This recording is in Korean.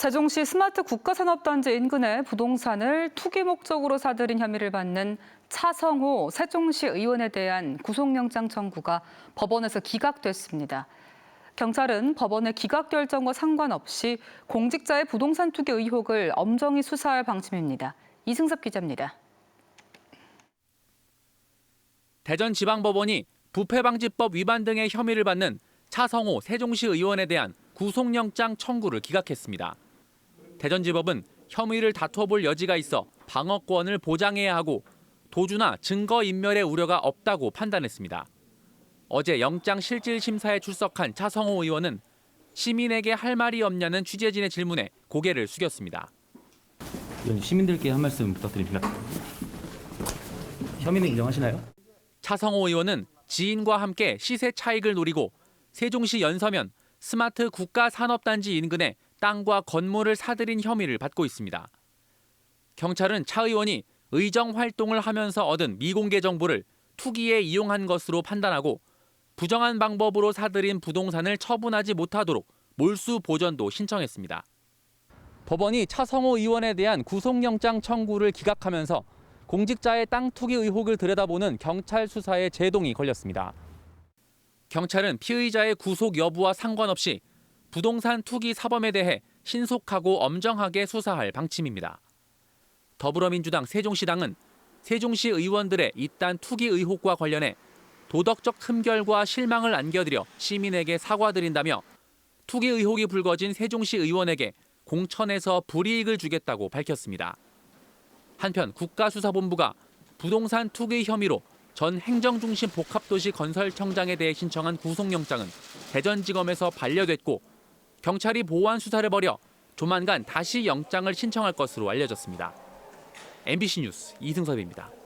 세종시 스마트 국가산업단지 인근의 부동산을 투기 목적으로 사들인 혐의를 받는 차성호 세종시 의원에 대한 구속영장 청구가 법원에서 기각됐습니다. 경찰은 법원의 기각 결정과 상관없이 공직자의 부동산 투기 의혹을 엄정히 수사할 방침입니다. 이승섭 기자입니다. 대전지방법원이 부패방지법 위반 등의 혐의를 받는 차성호 세종시 의원에 대한 구속영장 청구를 기각했습니다. 대전지법은 혐의를 다퉈볼 여지가 있어 방어권을 보장해야 하고 도주나 증거 인멸의 우려가 없다고 판단했습니다. 어제 영장 실질 심사에 출석한 차성호 의원은 시민에게 할 말이 없냐는 취재진의 질문에 고개를 숙였습니다. 시민들께 한 말씀 부탁드립니다. 혐의는 인정하시나요? 차성호 의원은 지인과 함께 시세 차익을 노리고 세종시 연서면 스마트 국가산업단지 인근에 땅과 건물을 사들인 혐의를 받고 있습니다. 경찰은 차 의원이 의정 활동을 하면서 얻은 미공개 정보를 투기에 이용한 것으로 판단하고 부정한 방법으로 사들인 부동산을 처분하지 못하도록 몰수 보전도 신청했습니다. 법원이 차성호 의원에 대한 구속영장 청구를 기각하면서 공직자의 땅 투기 의혹을 들여다보는 경찰 수사에 제동이 걸렸습니다. 경찰은 피의자의 구속 여부와 상관없이 부동산 투기 사범에 대해 신속하고 엄정하게 수사할 방침입니다. 더불어민주당 세종시당은 세종시 의원들의 이딴 투기 의혹과 관련해 도덕적 흠결과 실망을 안겨드려 시민에게 사과드린다며 투기 의혹이 불거진 세종시 의원에게 공천에서 불이익을 주겠다고 밝혔습니다. 한편 국가수사본부가 부동산 투기 혐의로 전 행정중심 복합도시 건설청장에 대해 신청한 구속영장은 대전지검에서 반려됐고 경찰이 보완 수사를 벌여 조만간 다시 영장을 신청할 것으로 알려졌습니다. MBC 뉴스 이승섭입니다.